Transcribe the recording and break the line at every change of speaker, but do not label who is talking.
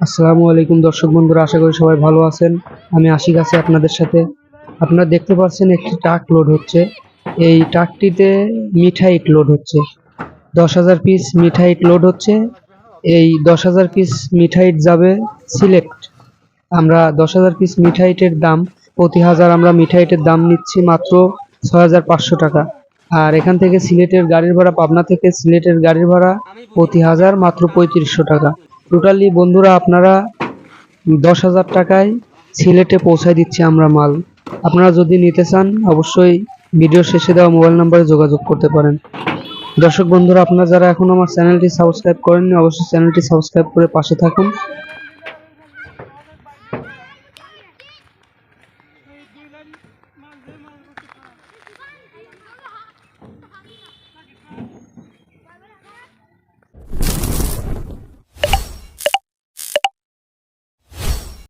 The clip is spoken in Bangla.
আসসালামু আলাইকুম দর্শক বন্ধুরা, আশা করি সবাই ভালো আছেন। আমি আশিক আছি আপনাদের সাথে। আপনারা দেখতে পাচ্ছেন একটি ট্রাক লোড হচ্ছে। এই ট্রাকটিতে মিঠাইট লোড হচ্ছে। দশ হাজার পিস মিঠাইট লোড হচ্ছে। এই দশ হাজার পিস মিঠাইট যাবে সিলেট আমরা দশ হাজার পিস মিঠাইটের দাম, প্রতি হাজার আমরা মিঠাইটের দাম নিচ্ছি মাত্র ছয় হাজার পাঁচশো টাকা। আর এখান থেকে সিলেটের গাড়ির ভাড়া, পাবনা থেকে সিলেটের গাড়ির ভাড়া প্রতি হাজার মাত্র পঁয়ত্রিশশো টাকা। টোটালি বন্ধুরা, আপনারা দশ হাজার টাকায় সিলেটে পৌঁছায় দিচ্ছি আমরা মাল। আপনারা যদি নিতে চান, অবশ্যই ভিডিও শেষে দেওয়া মোবাইল নাম্বারে যোগাযোগ করতে পারেন। দর্শক বন্ধুরা, আপনারা যারা এখন আমার চ্যানেলটি সাবস্ক্রাইব করেননি, অবশ্যই চ্যানেলটি সাবস্ক্রাইব করে পাশে থাকুন।